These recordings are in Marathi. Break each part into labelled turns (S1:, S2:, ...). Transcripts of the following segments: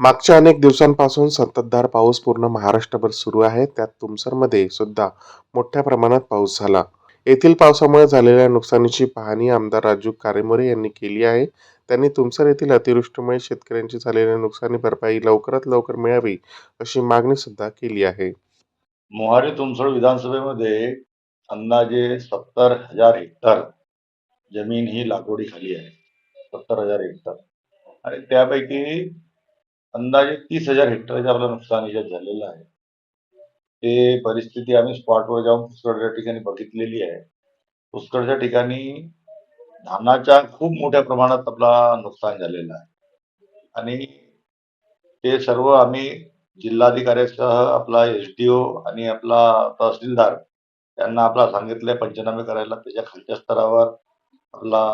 S1: मागच्या अनेक दिवसांपासून संततधार पाऊस पूर्ण महाराष्ट्रभर सुरू आहे. त्यात तुमसरमध्ये सुद्धा मोठ्या प्रमाणात पाऊस झाला. येथील पावसामुळे झालेल्या नुकसानीची पाहणी आमदार राजू कारेमोरे यांनी केली आहे. त्यांनी तुमसर येथील अतिवृष्टीमुळे शेतकऱ्यांची झालेल्या नुकसानी भरपाई लवकरात लवकर मिळावी अशी मागणी सुद्धा केली आहे.
S2: मोहारी तुमसर विधानसभेमध्ये अंदाजे सत्तर हजार हेक्टर जमीन ही लागवडीखाली आहे. सत्तर हजार हेक्टर. आणि त्यापैकी अंदाजे तीस हजार हेक्टरचे आपलं नुकसान याच्यात झालेलं आहे. ते परिस्थिती आम्ही स्पॉटवर जाऊन पुष्कळच्या ठिकाणी बघितलेली आहे. पुष्कळच्या ठिकाणी धानाच्या खूप मोठ्या प्रमाणात आपला नुकसान झालेलं आहे. आणि ते सर्व आम्ही जिल्हाधिकाऱ्यासह आपला एस डी ओ आणि आपला तहसीलदार त्यांना आपला सांगितलंय पंचनामे करायला. त्याच्या खालच्या स्तरावर आपला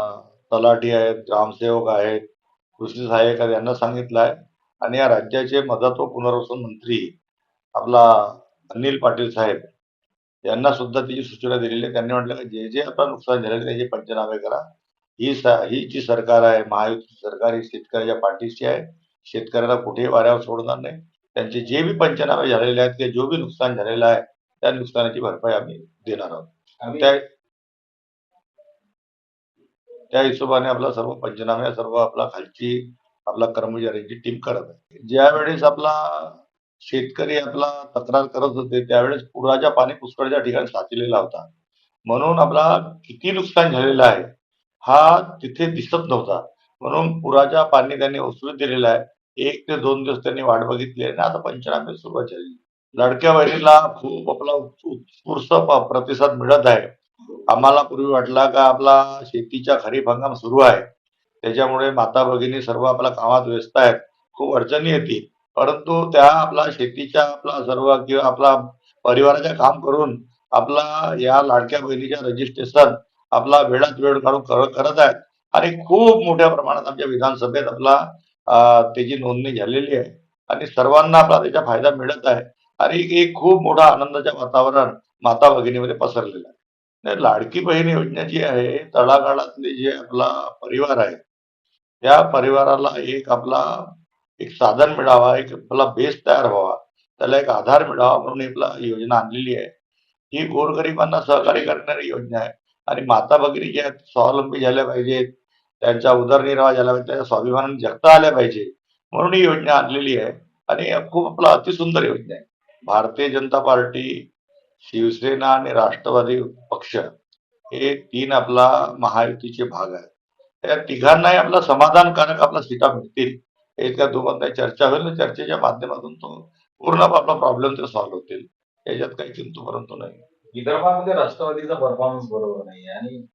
S2: तलाठी आहेत ग्रामसेवक आहेत कृषी सहाय्यक आहेत यांना सांगितलं आहे. आणि या राज्याचे मदत व पुनर्वसन मंत्री आपला अनिल पाटील साहेब यांना सुद्धा त्याची सूचना दिलेली आहे. त्यांनी म्हटलं की जे जे आपलं नुकसान झालेलं त्याचे पंचनामे करा. ही स ही जी सरकार आहे महायुती सरकार ही शेतकऱ्याच्या पाठीशी आहे. शेतकऱ्याला कुठेही वाऱ्यावर सोडणार नाही. त्यांचे जे बी पंचनामे झालेले आहेत किंवा जो बी नुकसान झालेलं आहे त्या नुकसानाची भरपाई आम्ही देणार आहोत. त्या त्या हिशोबाने आपला सर्व पंचनामे सर्व आपला खालची आपला कर्मचाऱ्यांची टीम करत आहे. ज्या वेळेस आपला शेतकरी आपला तक्रार करत होते त्यावेळेस पुराच्या पाणी पुष्कळच्या ठिकाणी साचलेला होता. म्हणून आपला किती नुकसान झालेलं आहे हा तिथे दिसत नव्हता. म्हणून पुराच्या पाणी त्यांनी उचलून दिलेला आहे. एक ते दोन दिवस त्यांनी वाट बघितली आणि आता पंचनामे सुरुवात झाली लाडक्या बहिणीला खूप आपला उत्स्फूर्त प्रतिसाद मिळत आहे. आम्हाला पूर्वी वाटला का आपला शेतीचा खरीप हंगाम सुरू आहे. त्याच्यामुळे माता भगिनी सर्व आपल्या कामात व्यस्त आहेत. खूप अडचणी येतील. परंतु त्या आपला शेतीच्या आपला सर्व किंवा आपला परिवाराच्या काम करून आपला या लाडक्या बहिणीच्या रजिस्ट्रेशन आपला वेळात वेळ काढून करत आहेत. आणि खूप मोठ्या प्रमाणात आमच्या विधानसभेत आपला त्याची नोंदणी झालेली आहे आणि सर्वांना आपला त्याचा फायदा मिळत आहे. आणि एक खूप मोठा आनंदाचं वातावरण माता भगिनीमध्ये पसरलेलं आहे. लाडकी बहीण योजना जी आहे तळागाळातले जे आपला परिवार आहे त्या परिवाराला एक आपला एक साधन मिळावा एक आपला बेस तयार व्हावा. त्याला एक आधार मिळावा म्हणून आपला योजना आणलेली आहे. ही गोरगरिबांना सहकार्य करणारी योजना आहे. आणि माता भगिनी ज्या आहेत, स्वावलंबी झाल्या पाहिजेत. त्यांचा उदरनिर्वाह झाला पाहिजे त्यांच्या स्वाभिमानाने जगता आल्या पाहिजे म्हणून ही योजना आणलेली आहे. आणि खूप आपला अतिसुंदर योजना आहे. भारतीय जनता पार्टी शिवसेना आणि राष्ट्रवादी पक्ष हे तीन आपला महायुतीचे भाग आहेत. त्या तिघांनाही आपला समाधानकारक आपला सीटा मिळतील याच्या दोघांना चर्चा होईल चर्चेच्या माध्यमातून तो पूर्ण आपला प्रॉब्लेम ते सॉल्व्ह होतील. याच्यात काही चिंतू परंतु नाही.
S3: विदर्भामध्ये राष्ट्रवादीचा परफॉर्मन्स बरोबर नाही आणि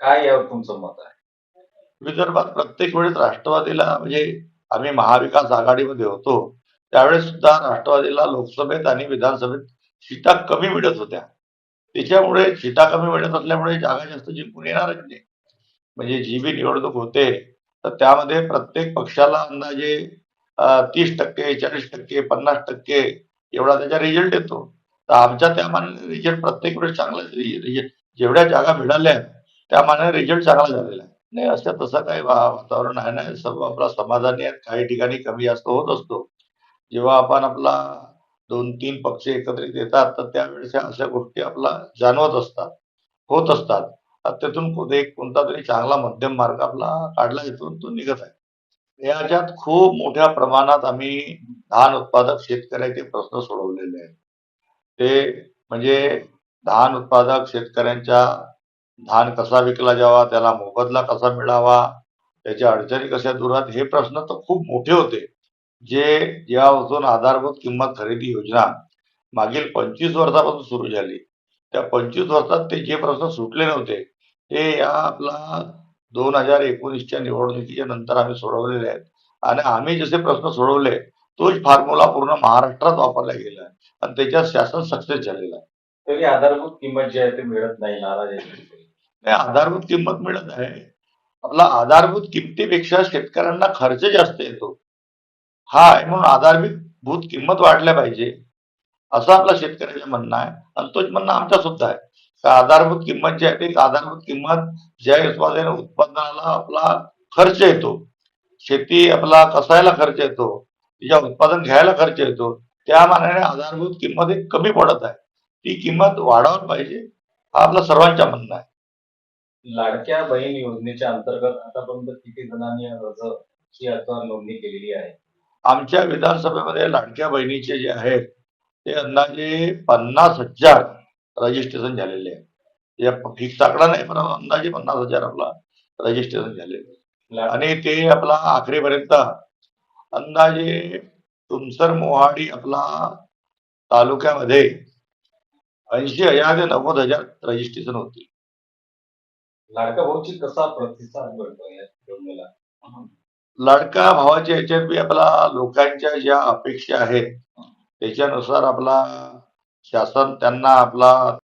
S3: काय यावर तुमचं मत आहे?
S2: विदर्भात प्रत्येक वेळेस राष्ट्रवादीला म्हणजे आम्ही महाविकास आघाडीमध्ये होतो. त्यावेळेस सुद्धा राष्ट्रवादीला लोकसभेत आणि विधानसभेत सीटा कमी मिळत होत्या. त्याच्यामुळे सीटा कमी मिळत असल्यामुळे जागा जास्त जिंकून येणारच नाही. म्हणजे जी बी निवडणूक होते तर त्यामध्ये प्रत्येक पक्षाला अंदाजे तीस टक्के चाळीस टक्के पन्नास टक्के एवढा त्याचा रिझल्ट येतो. तर आमच्या त्या मानाने रिझल्ट प्रत्येक वेळेस चांगला रिझल्ट जेवढ्या जागा मिळाल्या त्या मानाने रिझल्ट चांगला झालेला आहे. नाही असं तसं काही वातावरण आहे नाही. सर्व आपला समाधानी आहेत काही ठिकाणी कमी जास्त होत असतो. जेव्हा आपण आपला दोन तीन पक्ष एकत्रित येतात तर त्यावेळेस अशा गोष्टी आपला जाणवत असतात होत असतात. त्यातून एक कोणता तरी चांगला मध्यम मार्ग आपला काढला इथून तो निघत आहे. याच्यात खूप मोठ्या प्रमाणात आम्ही धान उत्पादक शेतकऱ्याचे प्रश्न सोडवलेले आहेत. ते म्हणजे धान उत्पादक शेतकऱ्यांच्या धान कसा विकला जावा त्याला मोबदला कसा मिळावा त्याच्या अडचणी कशा दूर हे प्रश्न तर खूप मोठे होते. जे जेव्हापासून आधारभूत किंमत खरेदी योजना मागील पंचवीस वर्षापासून सुरू झाली त्या पंचवीस वर्षात ते जे प्रश्न सुटले नव्हते ते या आपला दोन हजार एकोणीसच्या निवडणुकीच्या नंतर आम्ही सोडवलेले आहेत. आणि आम्ही जसे प्रश्न सोडवले तोच फॉर्म्युला पूर्ण महाराष्ट्रात वापरला गेला आहे. आणि त्याच्यात शासन सक्सेस झालेलं आहे.
S3: तरी आधारभूत किंमत जी आहे ते मिळत नाही.
S2: नाही आधारभूत किंमत मिळत आहे. आपला आधारभूत किमतीपेक्षा शेतकऱ्यांना खर्च जास्त येतो. हा आहे म्हणून आधारभूत किंमत वाढल्या पाहिजे. असं आपला शेतकऱ्याचं म्हणणं आहे. आणि तोच म्हणणं आमचा सुद्धा आहे. आधारभूत किंमत जी आहे ती आधारभूत किंमत ज्या उत्पादन उत्पादनाला आपला खर्च येतो शेती आपला कसायला खर्च येतो तिच्या उत्पादन घ्यायला खर्च येतो त्या मानाने आधारभूत किंमत एक कमी पडत आहे. ती किंमत वाढवत पाहिजे हा आपला सर्वांच्या म्हणणं आहे.
S3: लाडक्या बहीण योजनेच्या अंतर्गत आतापर्यंत किती जणांनी अर्जची आता नोंदणी केलेली आहे?
S2: आमच्या विधानसभेमध्ये लाडक्या बहिणीचे जे आहेत ते अंदाजे पन्नास हजार रजिस्ट्रेशन झालेले आहे. या फिक्स आकडा नाही पण अंदाजे पन्नास हजार आपला रजिस्ट्रेशन झालेले आहे. आणि ते आपला आखरीपर्यंत अंदाजे तुमसर मोहाडी आपला तालुक्यामध्ये ऐंशी हजार ते नव्वद हजार रजिस्ट्रेशन होतील
S3: लाडका भाऊची कसा प्रतिसाद मिळतो या योजनेला?
S2: लाडका भावाच्या याच्यात बी आपला लोकांच्या ज्या अपेक्षा आहेत त्याच्यानुसार आपला शासन त्यांना आपला